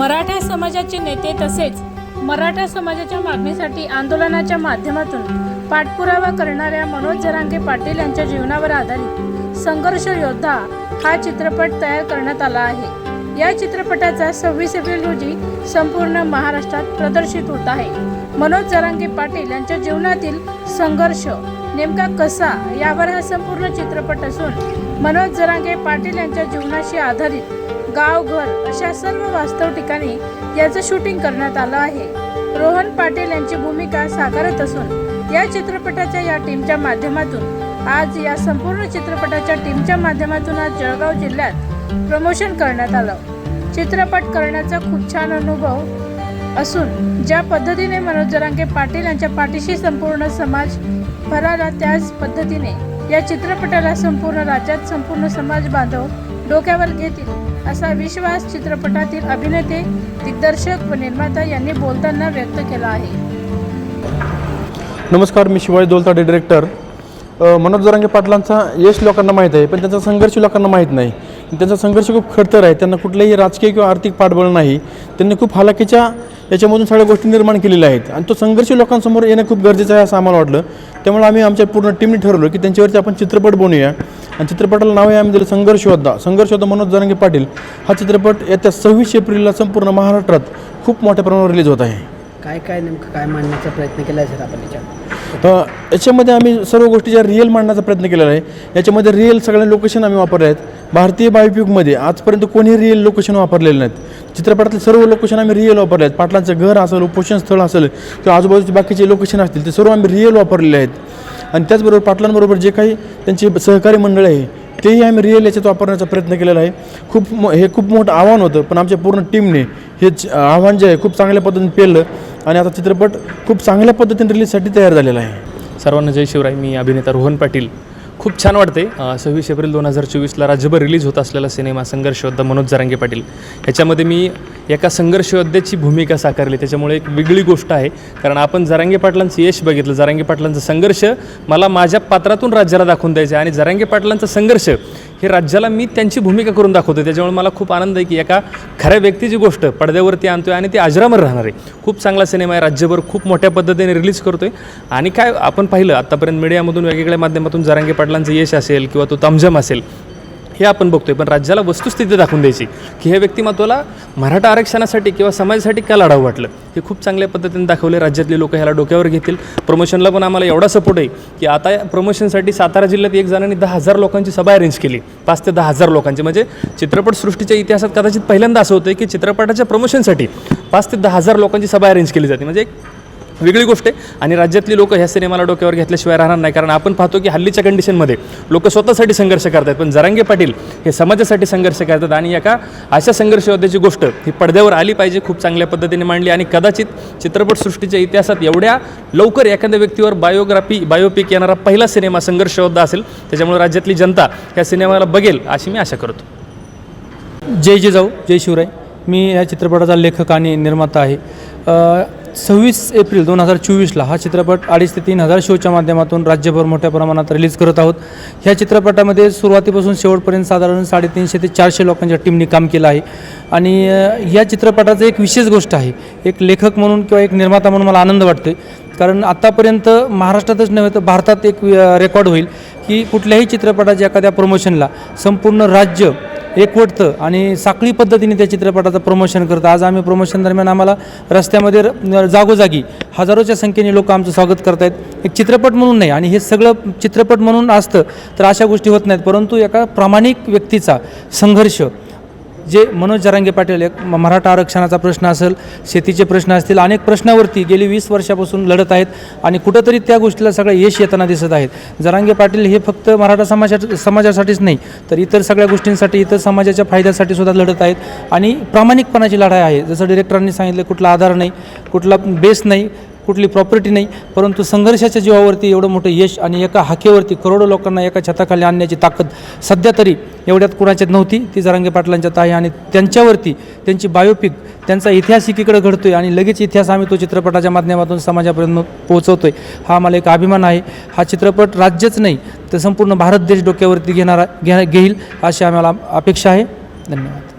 मराठा समाजाचे नेते तसेच मराठा समाजाच्या मागणीसाठी आंदोलनाच्या माध्यमातून पाठपुरावा करणाऱ्या मनोज जरांगे पाटील यांच्या जीवनावर आधारित संघर्ष योद्धा हा चित्रपट तयार करण्यात आला आहे. या चित्रपटाचा सव्वीस एप्रिल रोजी संपूर्ण महाराष्ट्रात प्रदर्शित होत आहे. मनोज जरांगे पाटील यांच्या जीवनातील संघर्ष नेमका कसा यावर हा संपूर्ण चित्रपट असून मनोज जरांगे पाटील यांच्या जीवनाशी आधारित गाव घर अशा सर्व वास्तव ठिकाणी याचं शूटिंग करण्यात आलं आहे. रोहन पाटील यांची भूमिका साकारत असून या चित्रपटाच्या या टीमच्या माध्यमातून आज या संपूर्ण चित्रपटाच्या टीमच्या माध्यमातून आज जळगाव जिल्ह्यात प्रमोशन करण्यात आलं. चित्रपट करण्याचा खूप छान अनुभव असून ज्या पद्धतीने मनोज जरांगे पाटील यांच्या पाठीशी संपूर्ण समाज भराला त्याच पद्धतीने या चित्रपटाला संपूर्ण राज्यात संपूर्ण समाज बांधव डोक्यावर घेतील. असा विश्वास चित्रपटातील अभिनेते दिग्दर्शक व निर्माता यांनी बोलताना व्यक्त केला आहे. नमस्कार मी शिवाजी दोलताडे डिरेक्टर मनोज जरांगे पाटलांचा यश लोकांना माहीत आहे पण त्यांचा संघर्ष लोकांना माहीत नाही. त्यांचा संघर्ष खूप खडतर आहे त्यांना कुठलंही राजकीय किंवा आर्थिक पाठबळ नाही. त्यांनी खूप हालाकीच्या याच्यामधून सगळ्या गोष्टी निर्माण केलेल्या आहेत. आणि तो संघर्ष लोकांसमोर येणं खूप गरजेचं आहे असं आम्हाला वाटलं. त्यामुळे आम्ही आमच्या पूर्ण टीमने ठरवलं की त्यांच्यावरती आपण चित्रपट बनवूया. आणि चित्रपटाला नाव आहे आम्ही दिलं. संघर्ष योद्धा संघर्ष योद्धा मनोज जरांगे पाटील. हा चित्रपट येत्या सव्वीस एप्रिलला संपूर्ण महाराष्ट्रात खूप मोठ्या प्रमाणावर रिलीज होत आहे. काय काय नेमकं काय मांडण्याचा प्रयत्न केला आहे सर आपण याच्यात? याच्यामध्ये आम्ही सर्व गोष्टी ज्या रिअल मांडण्याचा प्रयत्न केलेला आहे याच्यामध्ये रिअल सगळ्या लोकेशन आम्ही वापरले आहेत. भारतीय बायोपिकमध्ये आजपर्यंत कोणी रिअल लोकेशन वापरलेलं नाहीत. चित्रपटातले सर्व लोकेशन आम्ही रिअल वापरले आहेत पाटलांचं घर असेल उपोषण स्थळ असेल किंवा आजूबाजूचे बाकीचे लोकेशन असतील ते सर्व आम्ही रिअल वापरलेले आहेत. आणि त्याचबरोबर पाटलांबरोबर जे काही त्यांची सहकारी मंडळ आहे तेही आम्ही रिअल याच्यात वापरण्याचा प्रयत्न केलेला आहे. खूप हे खूप मोठं आव्हान होतं पण आमच्या पूर्ण टीमने हे च- आव्हान जे आहे खूप चांगल्या पद्धतीने पेललं आणि आता चित्रपट खूप चांगल्या पद्धतीने रिलीजसाठी तयार झालेला आहे. सर्वांना जय शिवराय. मी अभिनेता रोहन पाटील. खूप छान वाटते सव्वीस एप्रिल दोन हजार चोवीसला राज्यभर रिलीज होत असलेला सिनेमा संघर्षयोद्धा मनोज जरांगे पाटील. ह्याच्यामध्ये मी एका संघर्षयोद्ध्याची भूमिका साकारली. त्याच्यामुळे एक वेगळी गोष्ट आहे. कारण आपण जरांगे पाटलांचं यश बघितलं. जरांगे पाटलांचं संघर्ष मला माझ्या पात्रातून राज्याला दाखवून द्यायचं आहे. आणि जरांगे पाटलांचा संघर्ष हे राज्याला मी त्यांची भूमिका करून दाखवतो त्याच्यामुळे मला खूप आनंद आहे की एका खऱ्या व्यक्तीची गोष्ट पडद्यावरती आणतोय आणि ती अजरामर राहणार आहे. खूप चांगला सिनेमा आहे. राज्यभर खूप मोठ्या पद्धतीने रिलीज करतो आहे आणि काय आपण पाहिलं आत्तापर्यंत मीडियामधून वेगवेगळ्या माध्यमातून जरांगे पाटलांचं यश असेल किंवा तो तमझम असेल हे आपण बघतोय पण राज्याला वस्तुस्थिती दाखवून द्यायची की हे व्यक्तिमत्वाला मराठा आरक्षणासाठी किंवा समाजासाठी का लढावं वाटलं? हे खूप चांगल्या पद्धतीने दाखवले राज्यातले लोक ह्याला डोक्यावर घेतील. प्रमोशनला पण आम्हाला एवढा सपोर्ट आहे की आता या प्रमोशनसाठी सातारा जिल्ह्यात एक जणांनी दहा हजार लोकांची सभा अरेंज केली. पाच ते दहा हजार लोकांची. म्हणजे चित्रपटसृष्टीच्या इतिहासात कदाचित पहिल्यांदा असं होतं की चित्रपटाच्या प्रमोशनसाठी पाच ते दहा हजार लोकांची सभा अरेंज केली जाते. म्हणजे एक वेगळी गोष्ट आहे. आणि राज्यातली लोक ह्या सिनेमाला डोक्यावर घेतल्याशिवाय राहणार नाही. कारण आपण पाहतो की हल्लीच्या कंडिशनमध्ये लोक स्वतःसाठी संघर्ष करतात पण जरांगे पाटील हे समाजासाठी संघर्ष करतात. आणि एका अशा संघर्ष योद्ध्याची गोष्ट ही पडद्यावर आली पाहिजे खूप चांगल्या पद्धतीने मांडली. आणि कदाचित चित्रपटसृष्टीच्या इतिहासात एवढ्या लवकर एखाद्या व्यक्तीवर बायोग्राफी बायोपिक येणारा पहिला सिनेमा संघर्ष योद्धा असेल त्याच्यामुळे राज्यातली जनता ह्या सिनेमाला बघेल अशी मी आशा करतो. जय जिजाऊ जय शिवराय. मी या चित्रपटाचा लेखक आणि निर्माता आहे. सव्वीस एप्रिल दोन हजार चोवीसला हा चित्रपट अडीच ते तीन हजार शोच्या माध्यमातून राज्यभर मोठ्या प्रमाणात रिलीज करत आहोत. ह्या चित्रपटामध्ये सुरुवातीपासून शेवटपर्यंत साधारण साडेतीनशे ते चारशे लोकांच्या टीमने काम केलं आहे. आणि या चित्रपटाचं एक विशेष गोष्ट आहे. एक लेखक म्हणून किंवा एक निर्माता म्हणून मला आनंद वाटतो कारण आत्तापर्यंत महाराष्ट्रातच नव्हे तर भारतात एक रेकॉर्ड होईल की कुठल्याही चित्रपटाच्या एखाद्या प्रमोशनला संपूर्ण राज्य एकवटतं आणि साखळी पद्धतीने त्या चित्रपटाचं प्रमोशन करतं. आज आम्ही प्रमोशन दरम्यान आम्हाला रस्त्यामध्ये र- जागोजागी हजारोच्या संख्येने लोक आमचं स्वागत करत आहेत एक चित्रपट म्हणून नाही आणि हे सगळं चित्रपट म्हणून असतं तर अशा गोष्टी होत नाहीत. परंतु एका प्रामाणिक व्यक्तीचा संघर्ष जे मनोज जरांगे पाटील एक मराठा आरक्षणाचा प्रश्न असेल शेतीचे प्रश्न असतील अनेक प्रश्नावरती गेली वीस वर्षापासून लढत आहेत आणि कुठंतरी त्या गोष्टीला सगळं यश येताना दिसत आहेत. जरांगे पाटील हे फक्त मराठा समाजा समाजासाठीच नाही तर इतर सगळ्या गोष्टींसाठी इतर समाजाच्या फायद्यासाठी सुद्धा लढत आहेत. आणि प्रामाणिकपणाची लढाई आहे. जसं डिरेक्टरांनी सांगितलं कुठला आधार नाही कुठला बेस नाही कुठली प्रॉपर्टी नाही परंतु संघर्षाच्या जीवावरती एवढं मोठं यश आणि एका हाकेवरती करोडो लोकांना एका छताखाली आणण्याची ताकद सध्या तरी एवढ्यात कुणाच्यात नव्हती. ती जरांगे पाटलांच्यात आहे आणि त्यांच्यावरती त्यांची बायोपिक त्यांचा इतिहास एकीकडे आहे आणि लगेच इतिहास आम्ही तो चित्रपटाच्या माध्यमातून समाजापर्यंत पोहोचवतो आहे हा मला एक अभिमान आहे. हा चित्रपट राज्यच नाही तर संपूर्ण भारत देश डोक्यावरती घेणारा घे घेईल अशी आम्हाला अपेक्षा आहे. धन्यवाद.